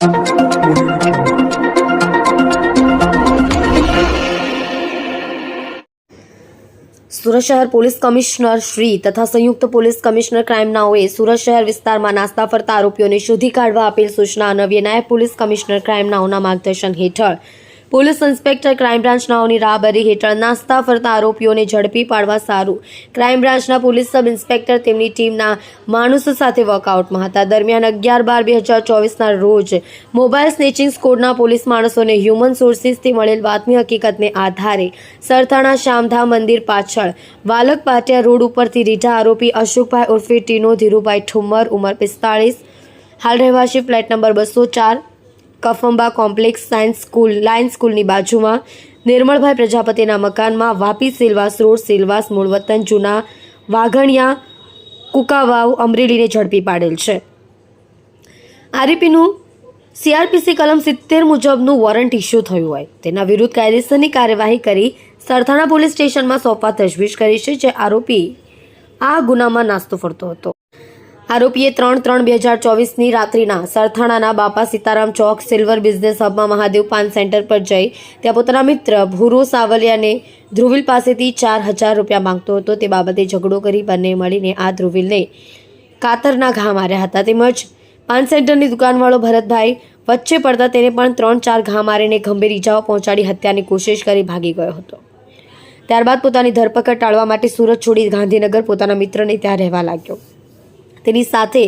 સુરત શહેર police commissioner Shri તથા સંયુક્ત પોલીસ કમિશનર ક્રાઇમ નાઓએ સુરત શહેર વિસ્તારમાં નાસ્તા ફરતા આરોપીઓને શોધી કાઢવા આપેલ સૂચના અનવ્ય નાયબ પોલીસ કમિશનર ક્રાઇમ નાઓના માર્ગદર્શન હેઠળ પોલીસ ઇન્સ્પેક્ટર ક્રાઇમ બ્રાન્ચના નાઓની રાહબરી હેઠળ નાસ્તા ફરતા આરોપીઓને ઝડપી પાડવા સારું. ક્રાઇમ બ્રાન્ચના પોલીસ સબ ઇન્સ્પેક્ટર તેમની ટીમના માણસો સાથે વર્કઆઉટમાં હતા. દરમિયાન અગિયાર બાર બે હજાર ચોવીસના રોજ મોબાઈલ સ્નેચિંગ સ્કોડના પોલીસ માણસોને હ્યુમન સોર્સિસથી મળેલ બાતમી હકીકતને આધારે સરથાણા શામધામ મંદિર પાછળ વાલક પાટિયા રોડ ઉપરથી રીઢા આરોપી અશોકભાઈ ઉર્ફે ટીનો ધીરુભાઈ ઠુમ્મર ઉંમર પિસ્તાળીસ, હાલ રહેવાસી ફ્લેટ નંબર બસો ચાર કફંબા કોમ્પ્લેક્સ સાયન્સ સ્કૂલ, લાયન્સ સ્કૂલની બાજુમાં નિર્મળભાઈ પ્રજાપતિના મકાનમાં વાપી સિલવાસ રોડ, સિલવાસ, મૂળવતન, જૂના વાઘણિયા, કુકાવાવ, અમરેલીને ઝડપી પાડેલ છે. આરોપીનું સીઆરપીસી કલમ સિત્તેર મુજબનું વોરંટ ઇસ્યુ થયું હોય. તેના વિરુદ્ધ કાયદેસરની કાર્યવાહી કરી સરથાણા પોલીસ સ્ટેશનમાં સોંપવા તજવીજ કરી છે, જે આરોપી આ ગુનામાં નાસ્તો ફરતો હતો. આરોપીએ ત્રણ ત્રણ બે હજાર ચોવીસની રાત્રિના સરથાણાના બાપા સીતારામ ચોક સિલ્વર બિઝનેસ હબમાં મહાદેવ પાન સેન્ટર પર જઈ ત્યાં પોતાના મિત્ર ભૂરો સાવલિયાને ધ્રુવિલ પાસેથી ચાર હજાર રૂપિયા માંગતો હતો. તે બાબતે ઝઘડો કરી બંને મળીને આ ધ્રુવિલને કાતરના ઘા માર્યા હતા. તેમજ પાન સેન્ટરની દુકાનવાળો ભરતભાઈ વચ્ચે પડતા તેને પણ ત્રણ ચાર ઘા મારીને ગંભીર ઇજાઓ પહોંચાડી હત્યાની કોશિશ કરી ભાગી ગયો હતો. ત્યારબાદ પોતાની ધરપકડ ટાળવા માટે સુરત છોડી ગાંધીનગર પોતાના મિત્રને ત્યાં રહેવા લાગ્યો. તેની સાથે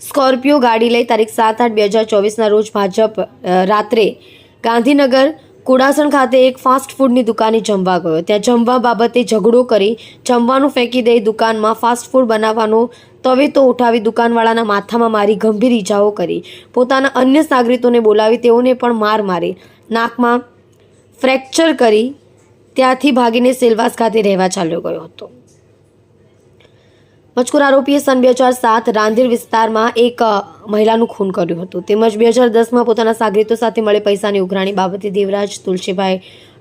સ્કોર્પિયો ગાડી લઈ તારીખ સાત આઠ બે હજાર ચોવીસના રોજ ભાજપ રાત્રે ગાંધીનગર, કુડાસણ ખાતે એક ફાસ્ટ ફૂડની દુકાને જમવા ગયો. ત્યાં જમવા બાબતે ઝઘડો કરી જમવાનું ફેંકી દઈ દુકાનમાં ફાસ્ટ ફૂડ બનાવવાનો તવેતો ઉઠાવી દુકાનવાળાના માથામાં મારી ગંભીર ઈજાઓ કરી. પોતાના અન્ય નાગરિકોને બોલાવી તેઓને પણ માર મારી. નાકમાં ફ્રેક્ચર કરી ત્યાંથી ભાગીને સેલવાસ ખાતે રહેવા ચાલ્યો ગયો હતો. મજકૂર આરોપીએ સન બે હજાર સાત રાંધીર વિસ્તારમાં એક મહિલાનું ખૂન કર્યું હતું. તેમજ બે હજાર દસમાં પોતાના સાગરીતો સાથે મળે પૈસાની ઉઘરાણી બાબતે દેવરાજ તુલસીભાઈ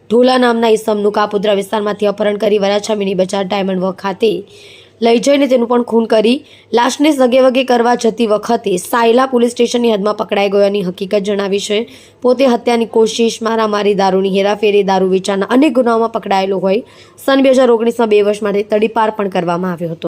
ઢોલા નામના ઈસમનું કાપુદ્રા વિસ્તારમાંથી અપહરણ કરી Varachha mini Bazaar diamond work ખાતે લઈ જઈને તેનું પણ ખૂન કરી લાશને સગે વગે કરવા જતી વખતે સાયલા પોલીસ સ્ટેશનની હદમાં પકડાઈ ગયાની હકીકત જણાવી છે. પોતે હત્યાની કોશિશ મારામારી, દારૂની હેરાફેરી, દારૂ વેચાણના અનેક ગુનાઓમાં પકડાયેલો હોય. સન બે હજાર ઓગણીસમાં બે વર્ષ માટે તડીપાર પણ કરવામાં આવ્યો હતો.